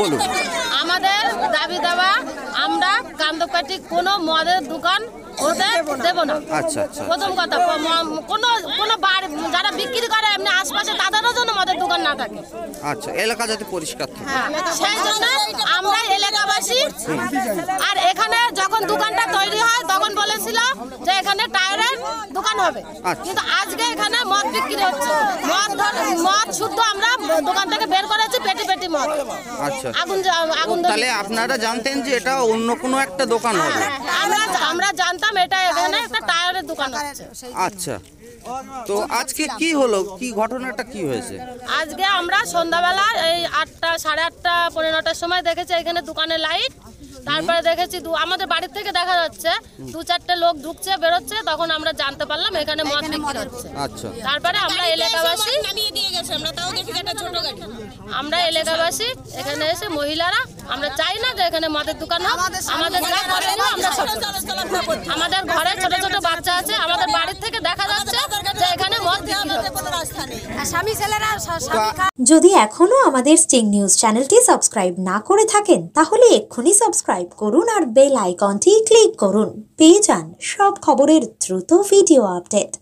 বলুন। আমাদের দাবি দেওয়া আমরা কান্দপাটি কোনো মদের দোকান হতে দেব না। আচ্ছা আচ্ছা। প্রথম কথা কোনো কোনো বাড়ি যারা বিক্রি করে এমনি আশপাশে তাদেরও জন্য মদের দোকান না থাকে। আচ্ছা এলাকা যাতে পরিষ্কার থাকে। হ্যাঁ, সেই জন্য আমরা এলাকাবাসী আর এখানে যখন দোকানটা তৈরি হয় তখন বলেছিল যে এখানে টায়ারের দোকান হবে। আচ্ছা। কিন্তু আজকে এখানে মদ বিক্রি হচ্ছে। মদ মদ শুদ্ধ আমরা দোকান থেকে মদ। আচ্ছা। আগুন জ্বা- আগুন তাহলে আপনারা জানতেন যে এটা অন্য কোনো একটা দোকান হবে। আমরা আমরা জানতাম এটা এখানে একটা টায়ারের দোকান হচ্ছে। আচ্ছা। তো আজকে কি হলো? কি ঘটনাটা কি হয়েছে? আজকে আমরা সন্ধ্যাবেলা এই আটটা সাড়ে আটটা পনেরো নটার সময় দেখেছি এখানে দোকানে লাইট। তারপরে দেখেছি দু- আমাদের বাড়ির থেকে দেখা যাচ্ছে দু চারটে লোক ঢুকছে বেরোচ্ছে তখন আমরা জানতে পারলাম এখানে মদ বিক্রি হচ্ছে। আচ্ছা। তারপরে আমরা এলাকাবাসী আমরা তাও দেখি একটা ছোট গাড়ি। আমরা এলাকাবাসী এখানে এসে মহিলারা আমরা চাই না যে এখানে মদের দোকান হোক আমাদের যা করণীয় আমরা সব আমাদের ঘরে ছোট ছোট বাচ্চা আছে আমাদের বাড়ির থেকে দেখা যাচ্ছে যে এখানে মদ স্বামী ছেলেরা যদি এখনও আমাদের স্টিং নিউজ চ্যানেলটি সাবস্ক্রাইব না করে থাকেন তাহলে এক্ষুনি সাবস্ক্রাইব করুন আর বেল আইকনটি ক্লিক করুন। পেয়ে যান সব খবরের দ্রুত ভিডিও আপডেট।